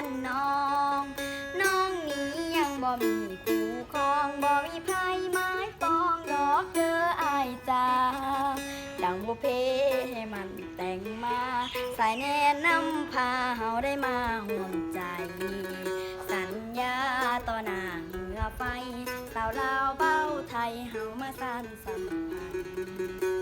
อนน้อง น้องนี้ยังบ่มีคู่ครองบ่มีไพ่ไม้ปองดอกเจออายจ้าดังบุเพให้มันแต่งมา สายแน่นำพาเฮาได้มาห่วงใจ สัญญาต่อหน้าเหงือไฟสาวลาวเบ้าไทยเฮามาสานสัมพันธ์